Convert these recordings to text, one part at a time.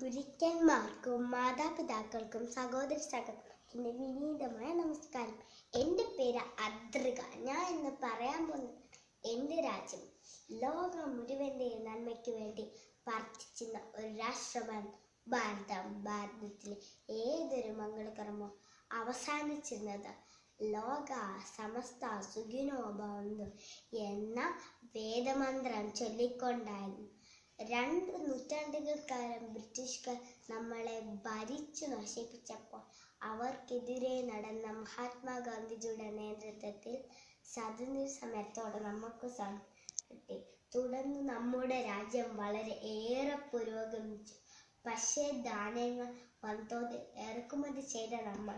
ഗുരുക്കന്മാർക്കും മാതാപിതാക്കൾക്കും സഹോദര സഹോദരന്റെ വിനീതമായ നമസ്കാരം. എന്റെ പേര് അദ്രിക. ഞാൻ ഇന്ന് പറയാൻ പോകുന്നത് എന്റെ രാജ്യം ലോകം മുഴുവന്റെ നന്മയ്ക്ക് വേണ്ടി പ്രാർത്ഥിക്കുന്ന ഒരു രാഷ്ട്രമാണ് ഭാരതം. ഭാരതത്തിലെ ഏതൊരു മംഗളകർമ്മവും അവസാനിച്ചിരുന്നത് ലോക സമസ്ത സുഖിനോ ഭവന്തു എന്ന വേദമന്ത്രം ചൊല്ലിക്കൊണ്ടായിരുന്നു. രണ്ട് നൂറ്റാണ്ടുകൾക്കാലം ബ്രിട്ടീഷുകാർ നമ്മളെ ഭരിച്ചു നശിപ്പിച്ചപ്പോൾ അവർക്കെതിരെ നടന്ന മഹാത്മാഗാന്ധിജിയുടെ നേതൃത്വത്തിൽ സ്വാതന്ത്ര്യ സമയത്തോടെ നമുക്ക് കിട്ടി. തുടർന്ന് നമ്മുടെ രാജ്യം വളരെ ഏറെ പുരോഗമിച്ചു. പക്ഷേ ധാന്യങ്ങൾ വൻതോതിൽ ഇറക്കുമതി ചെയ്ത നമ്മൾ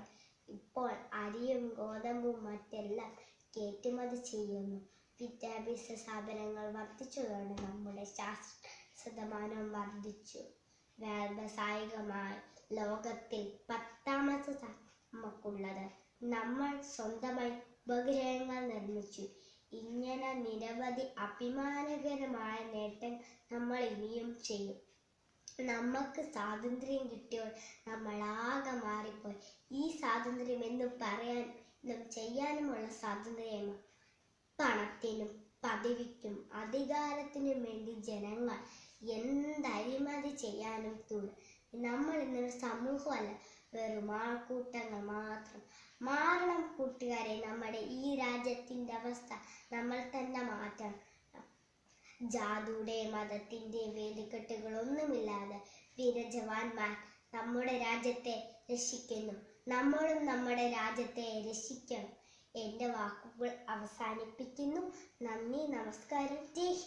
ഇപ്പോൾ അരിയും ഗോതമ്പും മറ്റെല്ലാം കയറ്റുമതി ചെയ്യുന്നു. വിദ്യാഭ്യാസ സ്ഥാപനങ്ങൾ വർദ്ധിച്ചതോടെ നമ്മുടെ ശാസ്ത്ര ശതമാനം വർദ്ധിച്ചു. വ്യാവസായികമായി ലോകത്തിൽ പത്താമത്തെ നമുക്കുള്ളത് നമ്മൾ സ്വന്തമായി ഉപഗ്രഹങ്ങൾ നിർമ്മിച്ചു. ഇങ്ങനെ നിരവധി അഭിമാനകരമായ നേട്ടം നമ്മൾ ഇനിയും ചെയ്യും. നമുക്ക് സ്വാതന്ത്ര്യം കിട്ടിയോ നമ്മൾ ആകെ മാറിപ്പോയി. ഈ സ്വാതന്ത്ര്യം എന്ന് പറയാനും ചെയ്യാനുമുള്ള സ്വാതന്ത്ര്യമാണ് പണത്തിനും പദവിക്കും അധികാരത്തിനും വേണ്ടി ജനങ്ങൾ എന്തരിമതി ചെയ്യാനും തുടങ്ങി നമ്മൾ ഇന്നൊരു സമൂഹമല്ല. വെറും ആൾക്കൂട്ടങ്ങൾ മാത്രം. മാറണം കൂട്ടുകാരെ നമ്മുടെ ഈ രാജ്യത്തിന്റെ അവസ്ഥ നമ്മൾ തന്നെ മാറ്റണം. ജാതിയുടെ മതത്തിന്റെ വേലിക്കെട്ടുകളൊന്നുമില്ലാതെ വീരജവാന്മാർ നമ്മുടെ രാജ്യത്തെ രക്ഷിക്കുന്നു. നമ്മളും നമ്മുടെ രാജ്യത്തെ രക്ഷിക്കണം. എന്റെ വാക്കുകൾ അവസാനിപ്പിക്കുന്നു. നന്ദി നമസ്കാരം. ജയ്.